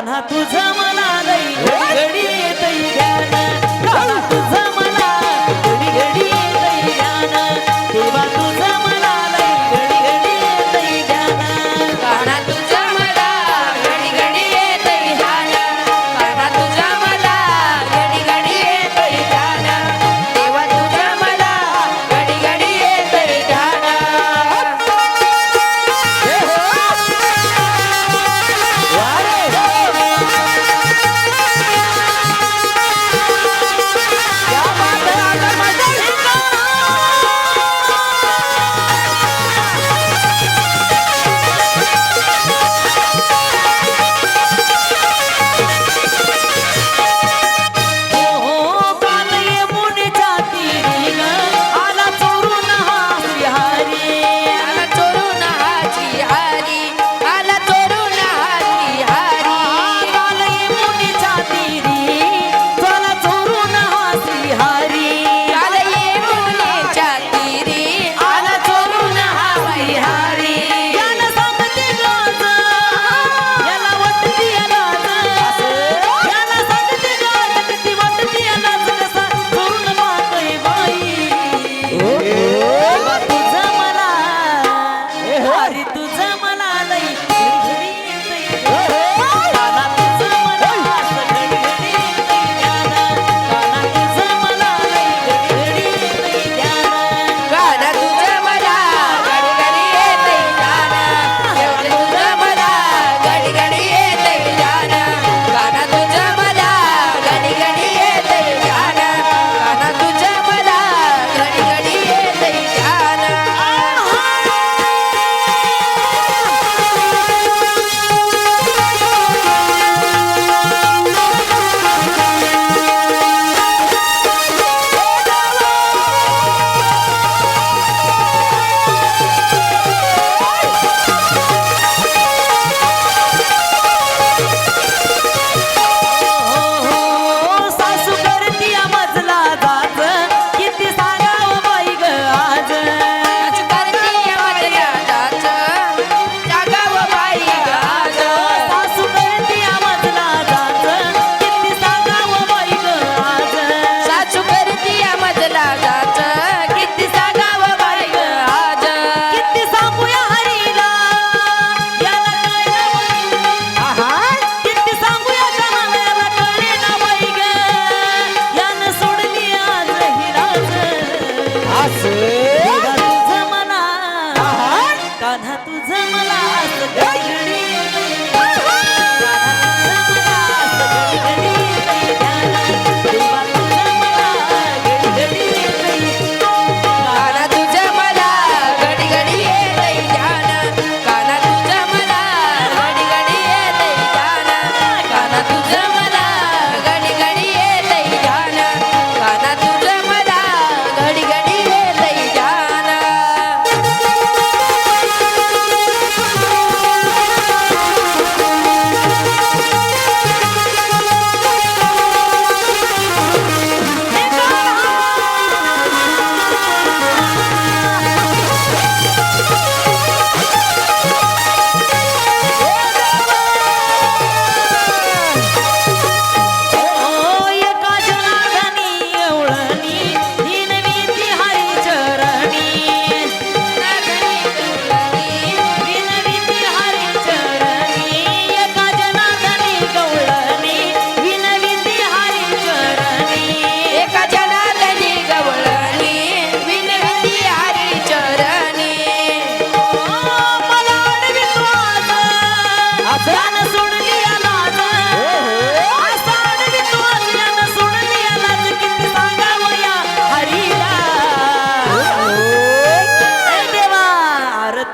गाना तुझा मला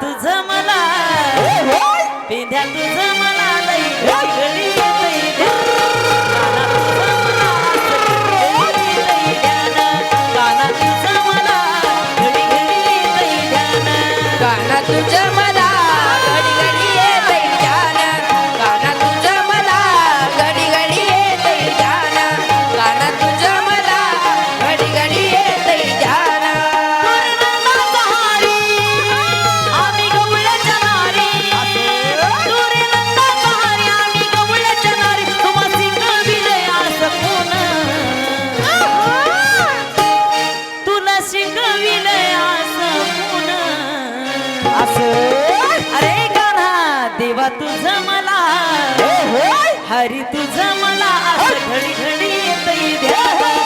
怎这么难，明天是这么难的一个一个。असे? अरे गाणा देवा तुझ मला. हरी तुझ मला. घडी घडी येत देवा.